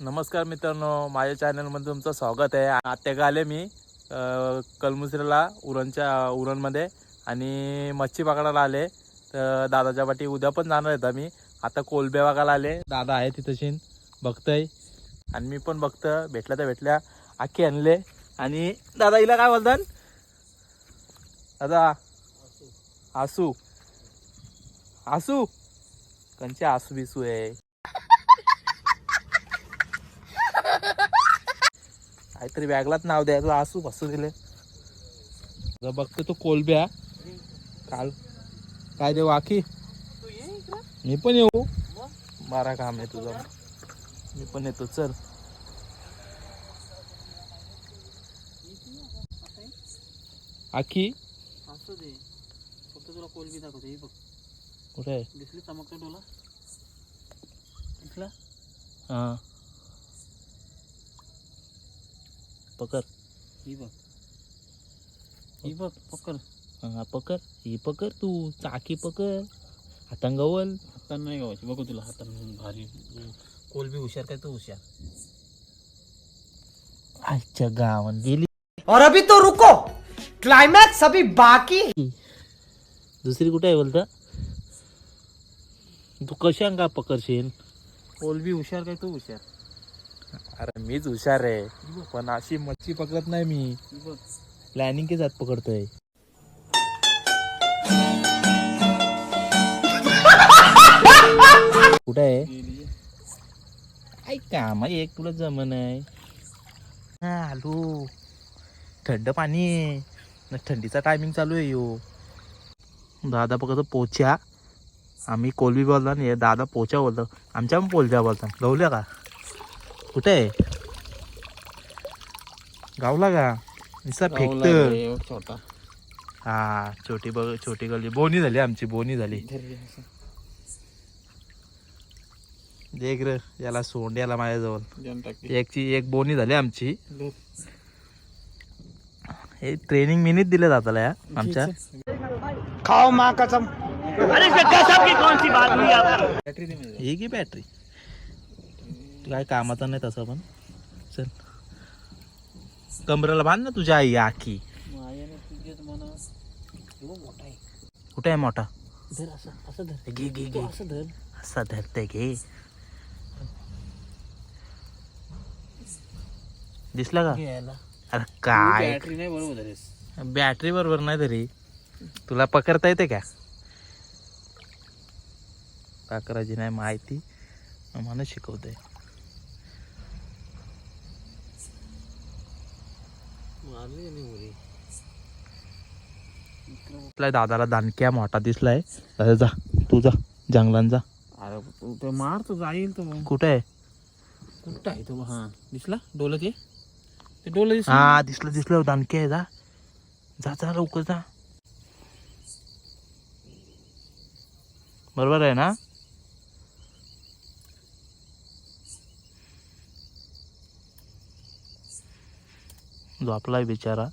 नमस्कार मित्रांनो माझ्या चॅनलमध्ये तुमचं स्वागत आहे. आत्या आले मी कलमुसरीला उरणच्या उरणमध्ये आणि मच्छी पकडायला आले. तर दादाच्या पाठी उद्या पण जाणार आहेत आम्ही आता कोलबे बघायला आले. दादा आहे तिथंशीन बघतंय. आणि मी पण बघतं भेटल्या तर भेटल्या. आखी आणले. आणि दादा हिला काय बोलतात दादा आसू. आसू? कंचे आसू बिसू आहे. काहीतरी वेगळाच नाव द्यायचं आसू बसू दिले बघतो तो कोलब्या. काल. काय देऊ आखी? मी पण येऊ. बारा काम आहे तुझं. मी पण येतो चल. आखी? असं दे. फक्त तुला कोलबी दाखवते हे बघ. कुठे आहे? दिसली चमकता डोला दिसला? हा. पकड. ही बघ. ही बघ पकड. हा पकड. ही पकड तू. चाकी पकड. हातांगवल हातानं नाही गावायची बघू तुला हातानं भारी. कोलबी हुशार काय तू हुशार. आजच्या गावात गेली. और अभी तो रुको. क्लाइमैक्स अभी बाकी। दुसरी कुठे आहे बोलता? तू कशा का पकडशील? कोलबी हुशार काय तू हुशार. अरे मीच हुशार आहे. पण अशी मच्छी पकडत नाही मी. प्लॅनिंग के जात पकडतोय. कुठे आहे? गेली ऐक का मग एक तुला जमन आहे. हा आलो. थंड पाणी आहे. न थंडीचा टायमिंग चालू आहे यो. दादा बघतो पोच्या. आम्ही कोलबी बोलता नाही दादा पोचा बोलतो. आमच्या पण पोलच्या बोलता गवल्या का? कुठे आहे? गावला का? निसा फेकत. छोटा. हा छोटी बघ छोटी गल्ली. बोनी झाली आमची बोनी झाली. देख र याला सोंड याला माझ्याजवळ. एकची एक बोनी झाली आमची. हे ट्रेनिंग मिनीत दिले जाताला या आमच्या. खाओ माँ कसम. ही की बॅटरी काय कामाचा नाही तसं पण. चल. कमरेला बांध ना तुझ्या आई आखी. कुठे आहे मोठा? धर असं असं धर. घे घे घे. असं धर. असा धरते घे. दिसला का? अरे काय? बॅटरी नाही बरोबर बॅटरी बरोबर नाही तरी तुला पकडता येते का? पकडायची नाही माहिती. मला शिकवते आपल्या दादाला दानक्या मोठा दिसलाय. दादा जा तू जा जंगलात जा. अरे तू ते मार तो जाईल तो. मग कुठे आहे? कुठं आहे तो? हा दिसला? डोलं ते? ते डोलं दिसलं हा दिसलं दिसलं दानक्या आहे जा. जा जा लवकर जा. बरोबर आहे ना? झोपलाय बिचारा.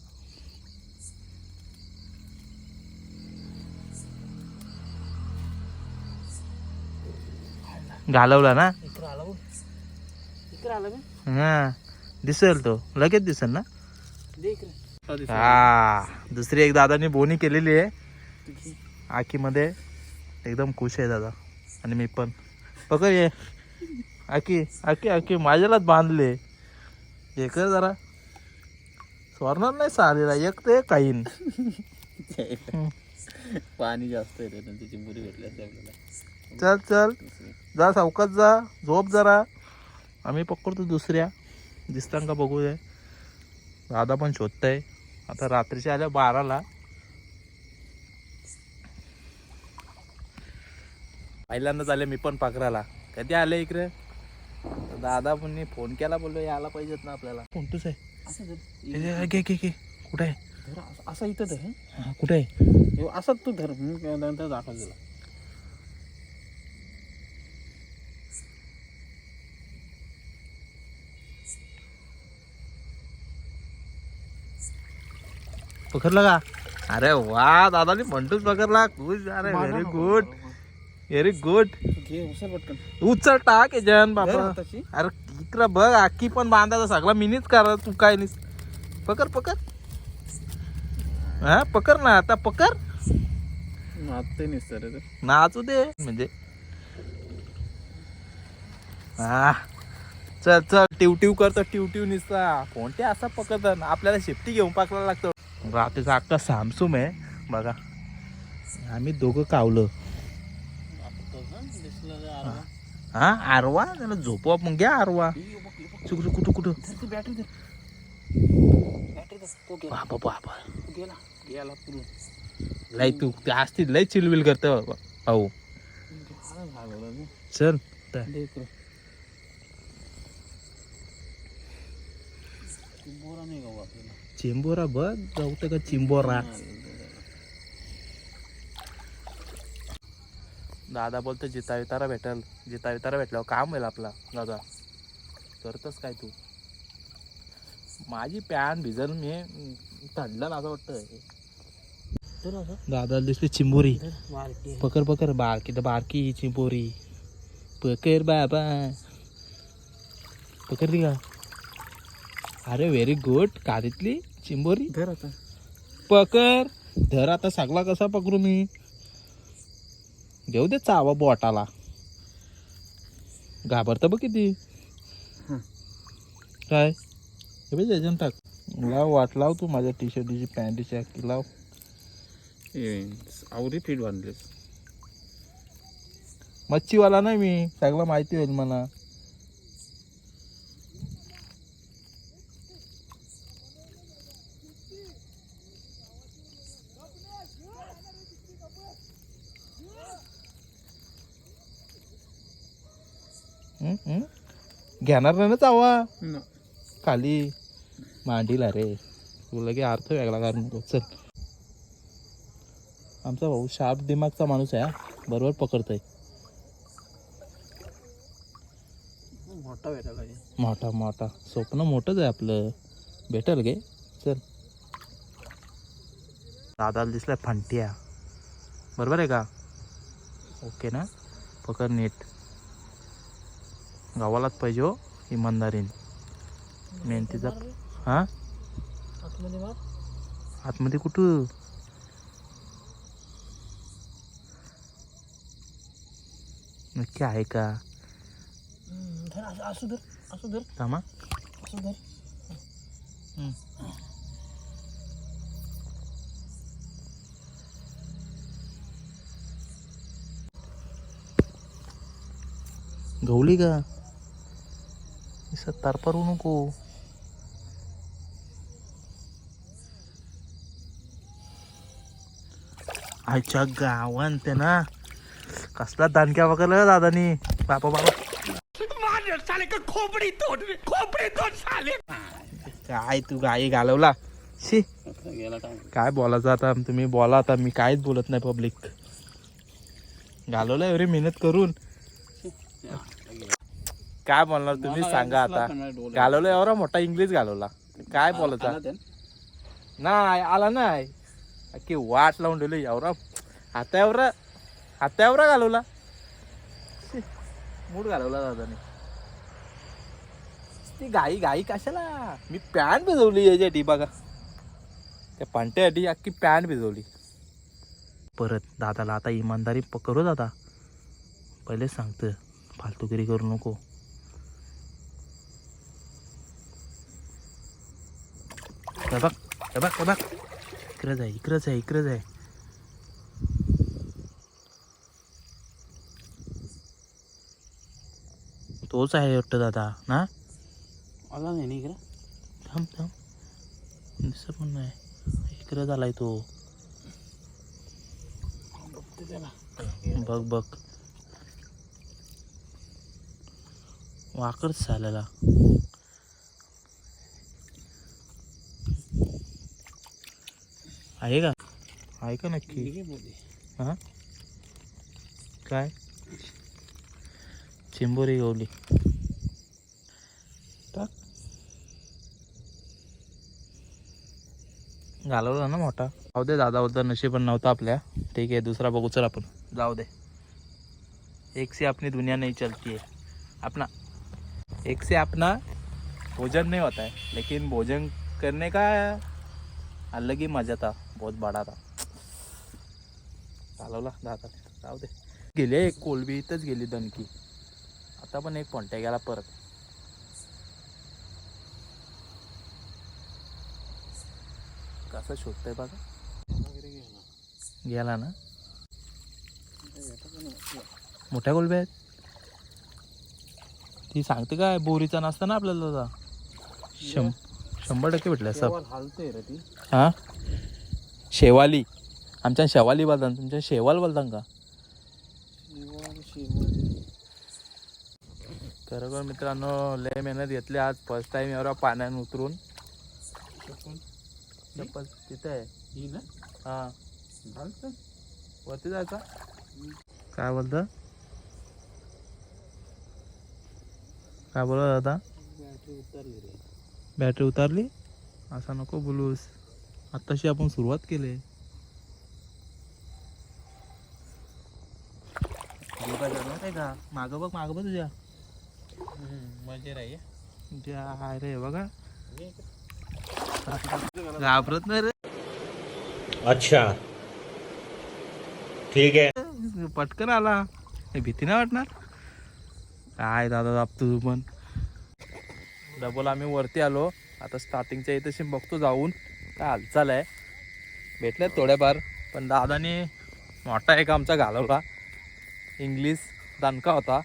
घालवला ना? बघ. बघ हा. दिसेल तो. लगेच दिसेल ना? हा. दुसरी एक दादानी बोनी केलेली आहे. आखीमध्ये. एकदम खुश आहे दादा. आणि मी पण. पकड ये आकी आकी आकी माझ्यालाच बांधले. हे कर जरा. सोडणार नाही सारीला एक ते काहीन पाणी जास्त त्यानं त्याची मुरी भेटली असते आपल्याला. चल चल. जा सावकाश जा झोप जरा. आम्ही पकडतो दुसऱ्या. दिसतान का बघू दे. दादा पण शोधताय. आता रात्रीच्या आल्या बाराला. पहिल्यांदाच आले मी पण पकडायला कधी आले इकडे? दादा पण फोन केला बोललो यायला पाहिजेत ना आपल्याला. कोणतंच आहे? घे घे घे. कुठे आहे? धर असं- असं इथं धर हं. हा, कुठे आहे? हे असं तू धर नंतर दाखव तुला. पकडला का? अरे वा दादानी म्हणतोच पकडला. खुश अरे व्हेरी गुड व्हेरी गुड उचल टाक धर बाबा. अरे इकडं बघ आखी पण बांधायचा सगळा. मिनीच करा तू काय नाही पकर पकर हा पकर ना आता पकर नाचते नाही सर नाचू दे. म्हणजे. हा. चल चल टिव टिव करतो टिव टिव निसता. कोणते असा पकडतात आपल्याला शेपटी घेऊन पाकला लागतो. रात्रीचा अक्का सामसूम आहे. बघा. आम्ही दोघं कावलं. हा आरवा? त्याला झोपवा मग घ्या आरवा. कुठं कुठं? कुठं बॅटरी बॅटरी बाबा बाबा. गेला गेला पुढे. लय तू ते असतील लय चिलबिल करतो भाऊ. चल चिंबोरा बघ जाऊ का चिंबोरा दादा बोलतो जिता वितारा भेटल. जिता वितारा भेटल्यावर काम होईल आपला दादा. करतस काय तू? माझी पॅन भिजल मी थंडलं ना असं वाटतं दादा दिसली चिंबोरी. पकर पकर बारकी तर बारकी चिंबोरी. पकर बाबा. पकर ती का? अरे व्हेरी गुड कारीतली चिंबोरी? धर आता. पकर धर आता सगळा कसा पकरू मी? देऊ दे चावा बोटाला. घाबरतं बघ किती. काय? त्याच्यानं टाक. लाव वाट लाव तू माझ्या टी शर्टची पॅन्टची अक्की लाव. आवरी फीट बांधलीस. मच्छीवाला नाही मी सगळं माहिती होईल मला. घेणार नाही ना चावा? खाली. मांडीला रे. तुला की अर्थ वेगळा कारण नको चल. आमचा भाऊ शार्प दिमागचा माणूस आहे. बरोबर पकडतोय. मोठा भेटायला मोठा मोठा. स्वप्न मोठंच आहे आपलं. भेटल गे. चल. दादाला दिसलाय फंटिया. बरोबर आहे का? ओके ना? पकड नीट. गावालाच पाहिजे हो इमानदारीन. मेहनतीचा हा? आतमध्ये कुठं? नक्की आहे का? असं असू धर असू धर. थांबा. असू धर. गवली का? तार परू नको आयच्या गावान ते ना कसला दानक्या वगैरे दादानी बापा बाबा काय तू गाई घालवला? शी. गेला काय काय बोलायचं आता? तुम्ही बोला आता मी काहीच बोलत नाही पब्लिक घालवलं एवढी मेहनत करून. काय बोलणार तुम्ही सांगा आता. घालवलं एवढा मोठा इंग्लिश घालवला. काय बोलायचं नाही आला नाही. की वाट लावून ठेवली. एवढा आता एवढा आता एवढा घालवला. मूड घालवला दादाने. ती गाई गाई कशाला? मी पॅन्ट भिजवली याच्यासाठी बघा. त्या पांट्यासाठी अख्खी पॅन्ट भिजवली. परत दादाला आता इमानदारी पकडू दादा. पहिलेच सांगतं फालतूगिरी करू नको. हे बघ हे बघ हे बघ इकडं जाय इकडं जाय इकडं जाय तोच आहे वाटतं दादा ना आला नाही ना इकडे थांब थांब दिसत पण नाही इकडे झालाय तो बघ बघ वाकडच झालेला आहे का? आहे का नक्की? ठीक आहे बोलली हा? काय? चिंबोरी गवली. टाक. घालवला ना मोठा. जाऊ दे दादा होता नशीब पण नव्हता आपल्या. ठीक आहे दुसरा बघू चल आपण. जाऊ दे. एक से अपनी दुनिया नहीं चलती है अपना एक से अपना भोजन नहीं होता है लेकिन भोजन करने का? अलग ही मजा था बहुत बड़ा था। चालवला दादा जाऊ दे। गेली एक कोलबी इथंच गेली दणकी. आता पण एक पोंट्या गेला परत. कसं शोधतंय बघा. गेला ना? मोठ्या कोलब्या आहेत? ती सांगते काय बोरीचा नसता ना आपल्याला शंभर टक्के भेटल्या सब हालतोय रे ती. हा? शेवाली. आमच्या शेवाली बोलतात. तुमच्या शेवाल बोलतात का? खरोखर मित्रांनो लय मेहनत घेतली आज. फर्स्ट टाइम एवढा पाण्यात उतरून. चप्पल तिथे आहे. ही हा. वरती जायचा? काय बोलतं? काय बोलत दादा बॅटरी उतरली बॅटरी उतारली? असा नको बोलूस. आत्ताशी आपण सुरुवात केली का? मागं बघ मागं बघ तुझ्या. मजे राही तुझ्या हाय रे बघा. घाबरत नाही रे. अच्छा. ठीक है पटकन आला. हे भीती नाही वाटणार? काय दादा दाबतो तू पण. डबल आम्ही वरती आलो. आता स्टार्टिंगच्या इथेशी बघतो जाऊन. काय हालचाल आहे. भेटल्यात थोड्याफार पण दादाने मोठा एक आमचा घालवला. इंग्लिश दणका होता.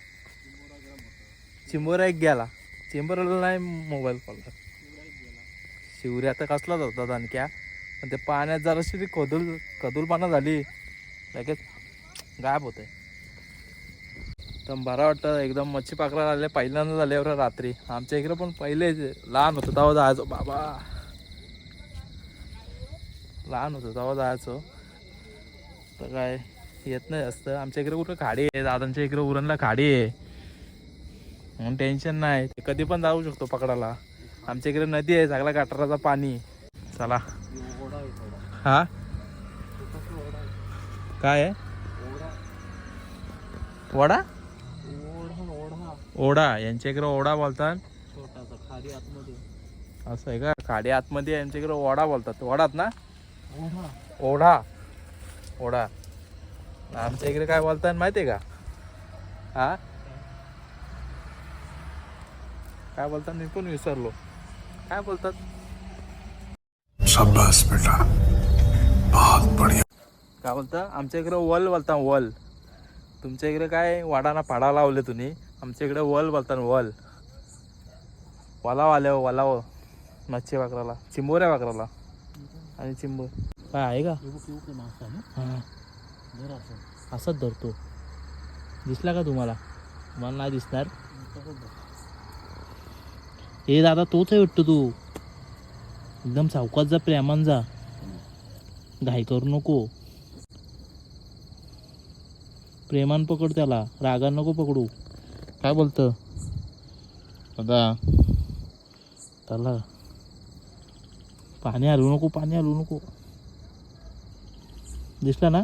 चिंबोरा एक गेला. चिंबोराला नाही मोबाईल कॉल शिवरी आता कसलाच होता दणक्या पण ते पाण्यात जराशी ती कदूल कदूलपणा झाली. लगेच गायब होते तर बरं वाटतं एकदम मच्छी पाकडा आले. पहिल्यांदा झाले एवढं रात्री. आमच्या इकडे पण पहिले लहान होतं. तेव्हा जायचो बाबा. लहान होतं तेव्हा जायचो. तर काय येत नाही जास्त. आमच्या इकडे कुठं खाडी आहे? दादांच्या इकडे उरणला खाडी आहे. म्हणून टेन्शन नाही. ते कधी पण जाऊ शकतो पकडायला. आमच्या इकडे नदी आहे सगळा गटाराचा पाणी. चला. हा? काय आहे? वडा? ओढा. यांच्या इकडे ओढा बोलतात. असं आहे का? खाडी आतमध्ये यांच्या इकडे ओढा बोलतात. ओढात ना? ओढा. ओढा. आमच्या इकडे काय बोलतात माहिती आहे का? हा? काय बोलतात मी पण विसरलो? काय बोलतात? शाबाश बेटा. बहुत बढ़िया. काय बोलता? आमच्या इकडे वल बोलता वल. तुमच्या इकडे काय वाडाना पाडा लावले तुम्ही? आमच्या इकडे वल बोलता वल. वलाव आले हो, वलाव. मच्छी वाकराला. चिंबोऱ्या वाकराला. आणि चिंबोर काय आहे का? हे. असाच धरतो. दिसला का तुम्हाला? मला नाही दिसणार. हे दादा तोच आहे वाटतं तू. एकदम सावकाश जा प्रेमान जा. घाई करू नको. प्रेमान पकड त्याला. रागान नको पकडू. काय बोलतं? दादा. त्याला पाणी हलवू नको पाणी हलवू नको. दिसला ना?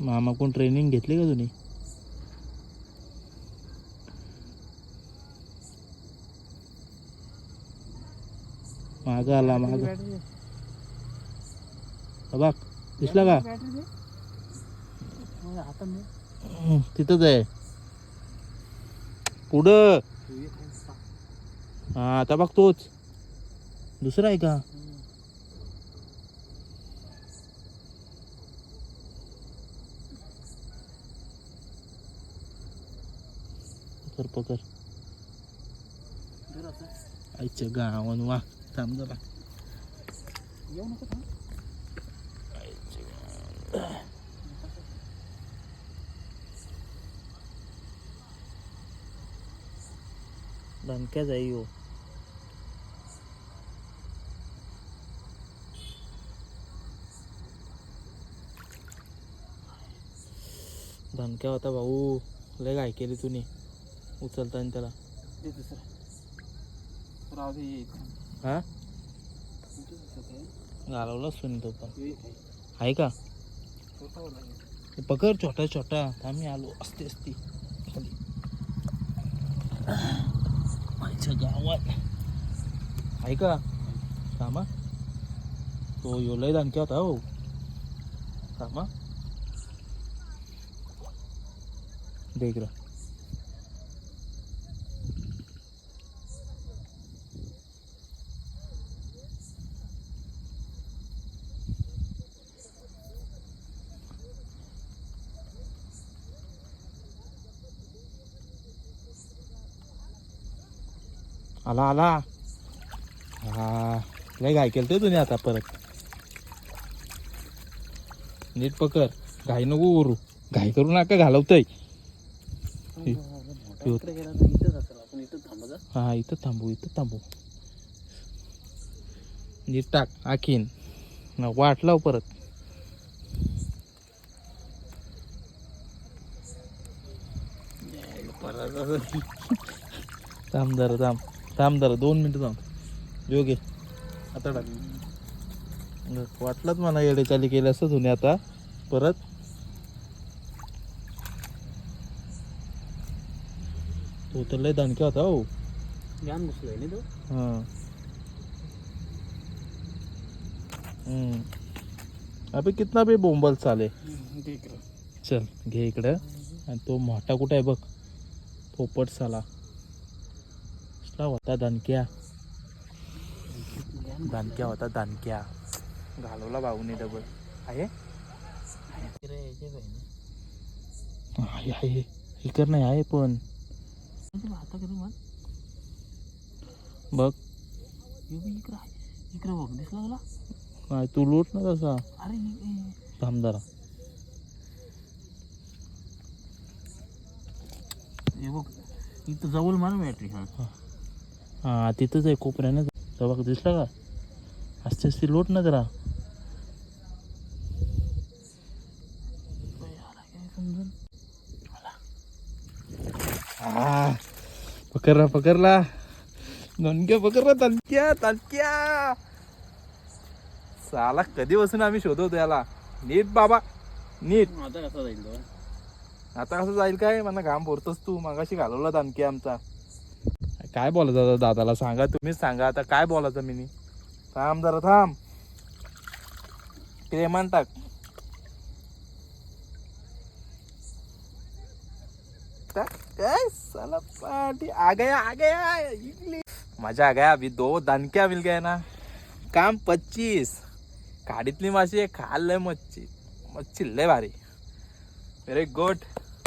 मामा कोण ट्रेनिंग घेतली का तुम्ही माग आला माग. बघ दिसला का? तिथंच आहे. पुढं तू एक आहे पा. हा आता बघ तोच दुसरा आहे का पकर पकर जर असं आईच्या गावान वा थांब जरा येऊ नको थांब. धनक्या जाई हो धनक्या होता भाऊ लय काय केली तुम्ही उचलताना त्याला दुसरं राहू दे ये. हा आहे. घालवलाच तुम्ही तो पण आहे. आहे का आहे. पकड छोटा छोटा आम्ही आलो असते असते खाली माझ्या गावात आहे का थांबा तो योलय दानक्या होता हो थांबा देख आला आला. हा लय घाय केलं ते तुम्ही आता परत. नीट पकड. घाई नको उरू घाई करू नका घालवतय. हा इथं थांबू इथं थांबू. नीट टाक आखीन. न वाट लाव परत. थांब जरा थांब. थांब जरा दोन मिनिटं थांब. योगे आता टाक. वाटलंच मला येडे चाली केली असं तुम्ही आता. परत. तो तर लय दणक्या होता हो. ज्ञान बसलोय ना तो? हा. अबे कितना बी बोंबल चाले. चल घे इकडं. आणि तो मोठा कुठं आहे बघ? पोपट साला कसला होता दणक्या? दणक्या होता दणक्या. घालवला भाऊने डबल आहे? आहे आहे. इकडं नाही आहे पण. बघ. इकडं बघ दिसला तुला? तू लूट ना तसा. अरे थांबदारा हे. बघ इथं जवळ मार बॅटरी हा. हा तिथंच आहे कोपऱ्यानं. तो बघ दिसला का? असते असते लोट ना जरा पकडला पकडला ननक्या पकडला तनक्या तनक्या साला कधी बसून आम्ही शोधवतो याला? नीट बाबा नीट. आता कसा जाईल आता कसं जाईल काय? मला घाम भरतोस तू. मागाशी घालवला दानकी आमचा. काय बोलायचं दादाला सांगा तुम्हीच सांगा आता काय बोलायचं मी थांब जरा थांब. प्रेमान टाक. काय साला आ गया आ गया मजा आ गया अभी दो दणक्या मिल गया ना. काम पच्चीस. गाडीतली माशी आहे लय मच्छी. मच्छी लय भारी. व्हेरी गुड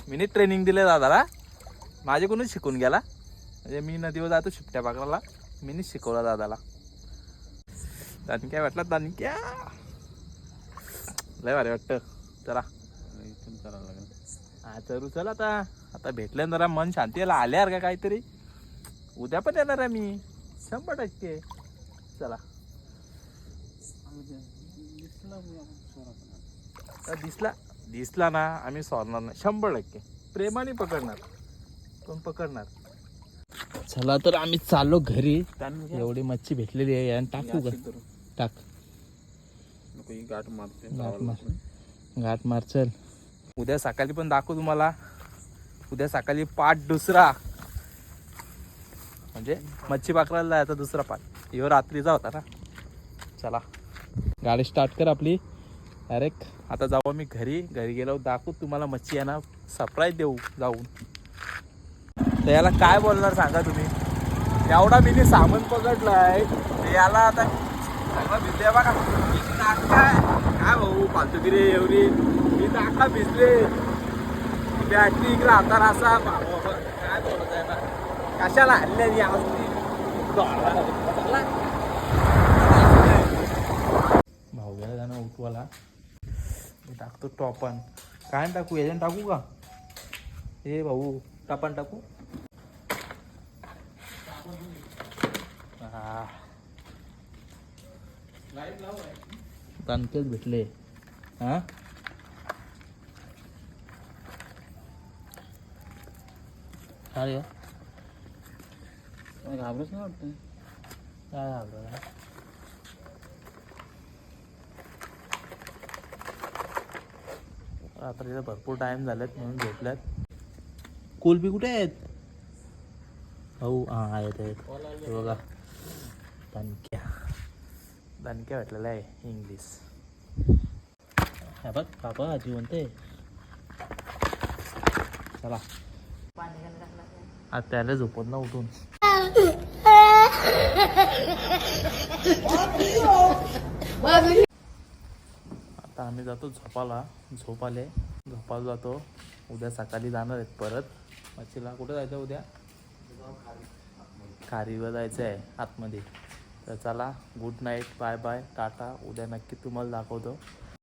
मीनी ट्रेनिंग दिले दादाला. माझ्याकडूनच शिकून गेला? म्हणजे मी नदीवर जातो शिपट्या पकडायला मीनी शिकवला दादाला. दणक्या भेटला दणक्या लय भारी वाटतं. चला. इथून करावं लागेल. हा चरू चल आता. आता भेटलं जरा मन शांती यायला आल्यावर का काहीतरी? उद्या पण येणार आहे मी. शंभर टक्के. चला. दिसला तर दिसला? दिसला ना. आम्ही सोडणार नाही. शंभर टक्के. प्रेमाने पकडणार. पण पकडणार? चला तर आम्ही चाललो घरी. एवढी मच्छी भेटलेली आहे. आणि टाकू का? टाक. गाठ मारते. गाठ मार. गाठ मार चल. उद्या सकाळी पण दाखवू तुम्हाला. उद्या सकाळी पाठ दुसरा. म्हणजे मच्छी पकडायला जायचा दुसरा पाठ. ह्यो रात्रीचा होता ना. चला. गाडी स्टार्ट कर आपली. डायरेक्ट आता जाऊ आम्ही घरी. घरी गेलो दाखवू. तुम्हाला मच्छी आहे ना. सरप्राईज देऊ. जाऊन. तर याला काय बोलणार सांगा तुम्ही? एवढा मी सामान पकडलाय तर याला आता सगळं भिजले बघा. काय काय भाऊ फालतूगिरी एवढी. मी नाका भिजले बॅटरी इकडे आता असा बाबा, काय बोलत आहे ना कशाला हल्ल्यानी भाऊ गेला जाणं उठवाला मी टाकतो टॉपन. काय टाकू? याच्यानं टाकू का? हे भाऊ टपान टाकू. तणकेच भेटले. हा? घाबरच नाही वाटतं काय झालं रात्रीला भरपूर टाइम झालेत म्हणून झोपल्यात. कोलबी कुठे आहेत? हो हां आहेत आहेत. बघा. दणक्या दणक्या भेटलेला आहे इंग्लिश हा बघ बाबा आजी म्हणते चला. आज त्याला झोपत ना उठून. आता आम्ही जातो झोपाला. झोप आले झोपाला जातो. उद्या सकाळी जाणार आहेत परत. मच्छीला कुठं जायचं उद्या? खारीवर जायचं आहे आतमध्ये. तर चला good night bye bye tata. उद्या नक्की तुम्हाला दाखवतो.